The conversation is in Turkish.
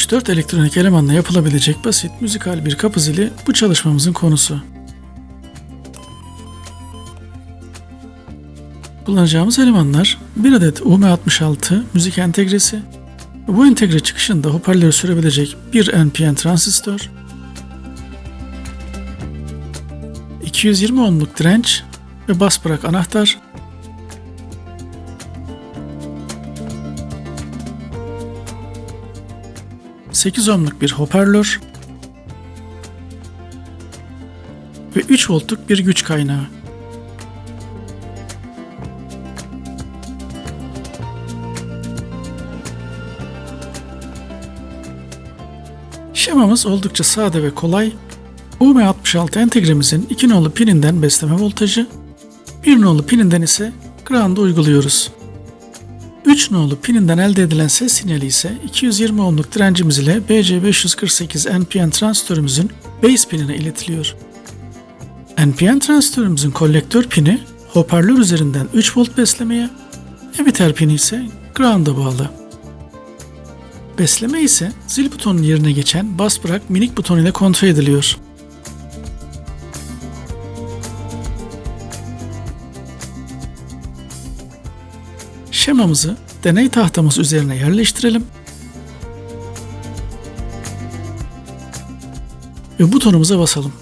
3-4 elektronik elemanla yapılabilecek basit müzikal bir kapı zili bu çalışmamızın konusu. Kullanacağımız elemanlar bir adet UM66 müzik entegresi, bu entegre çıkışında hoparlörü sürebilecek bir NPN transistör, 220 ohmluk direnç ve bas bırak anahtar, ...8 ohmluk bir hoparlör... ...ve 3 voltluk bir güç kaynağı. Şemamız oldukça sade ve kolay. UM66 entegremizin 2 nolu pininden besleme voltajı, 1 nolu pininden ise ground'u uyguluyoruz. 3 nolu pininden elde edilen ses sinyali ise 220 ohmluk direncimiz ile BC548 NPN transistörümüzün base pinine iletiliyor. NPN transistörümüzün kolektör pini hoparlör üzerinden 3 volt beslemeye, emitter pini ise ground'a bağlı. Besleme ise zil butonun yerine geçen bas bırak minik buton ile kontrol ediliyor. Şemamızı deney tahtamız üzerine yerleştirelim. Ve butonumuza basalım.